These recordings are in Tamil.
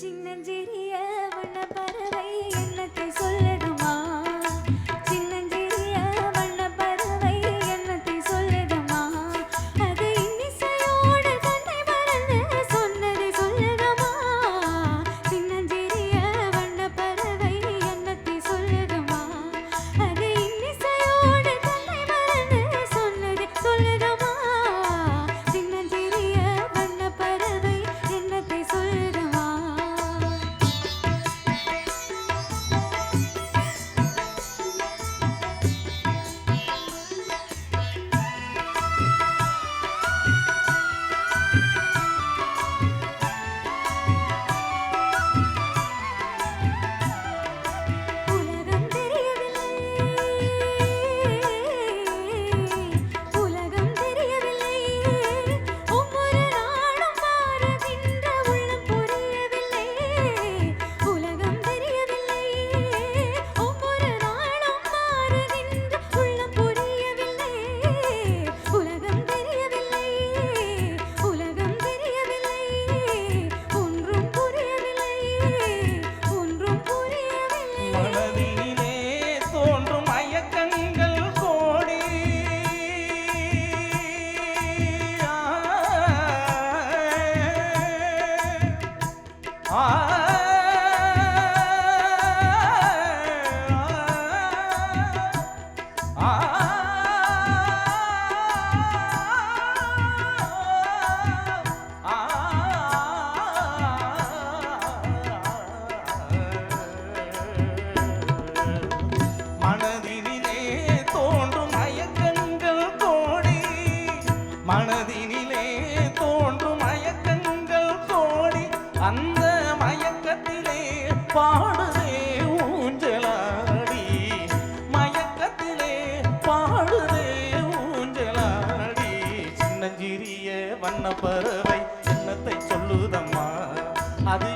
சின்னஞ்சிறிய அந்த மயக்கத்திலே பாடுதே ஊஞ்சலாடி. மயக்கத்திலே பாடுதே ஊஞ்சலாடி. சின்னஞ்சிறிய வண்ண பறவை என்னத்தை சொல்லுதம்மா? அது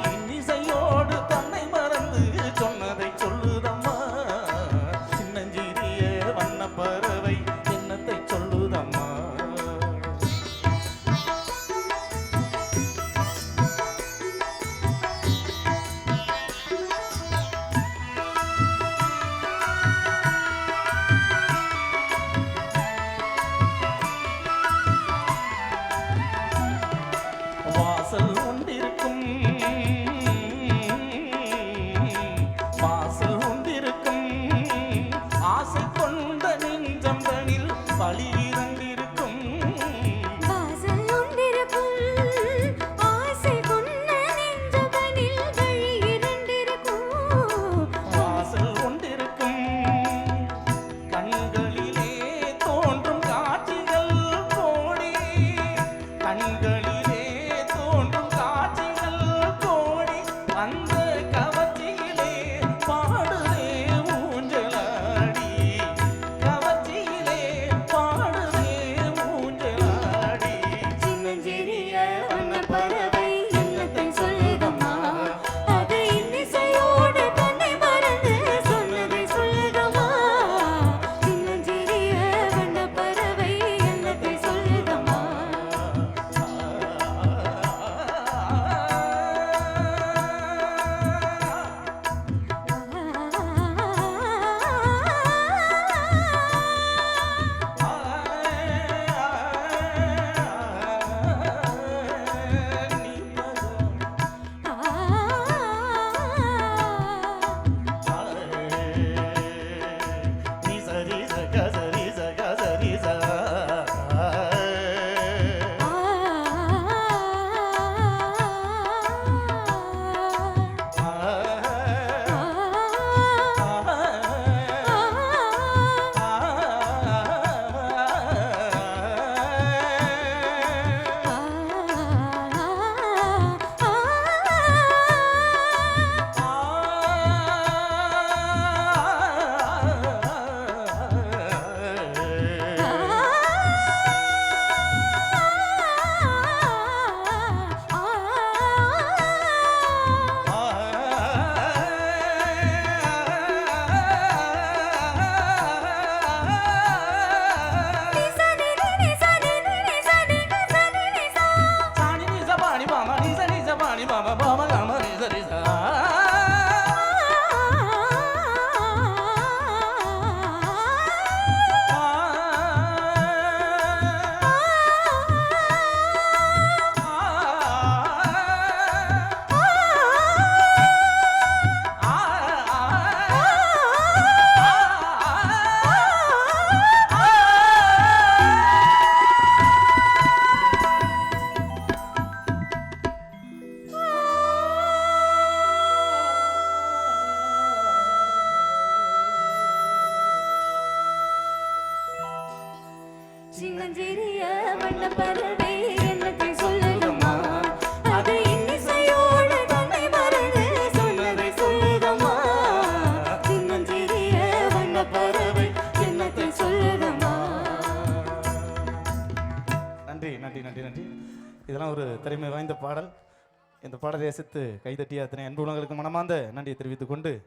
சின்னஞ்சிறிய வண்ண பறவை என்னத்தை சொல்லுதம்மா? அது இன்னிசையோடு தன்னை மறந்து சொன்னதை சொல்லுதம்மா? சின்னஞ்சிறிய வண்ண பறவை என்னத்தை சொல்லுதம்மா? நன்றி நன்றி நன்றி நன்றி. இதெல்லாம் ஒரு திறமை வாய்ந்த பாடல். இந்த பாடலை ரசித்து கைதட்டிய அத்தனை அன்பு உலகளுக்கு மனமார்ந்த நன்றியை தெரிவித்துக் கொண்டு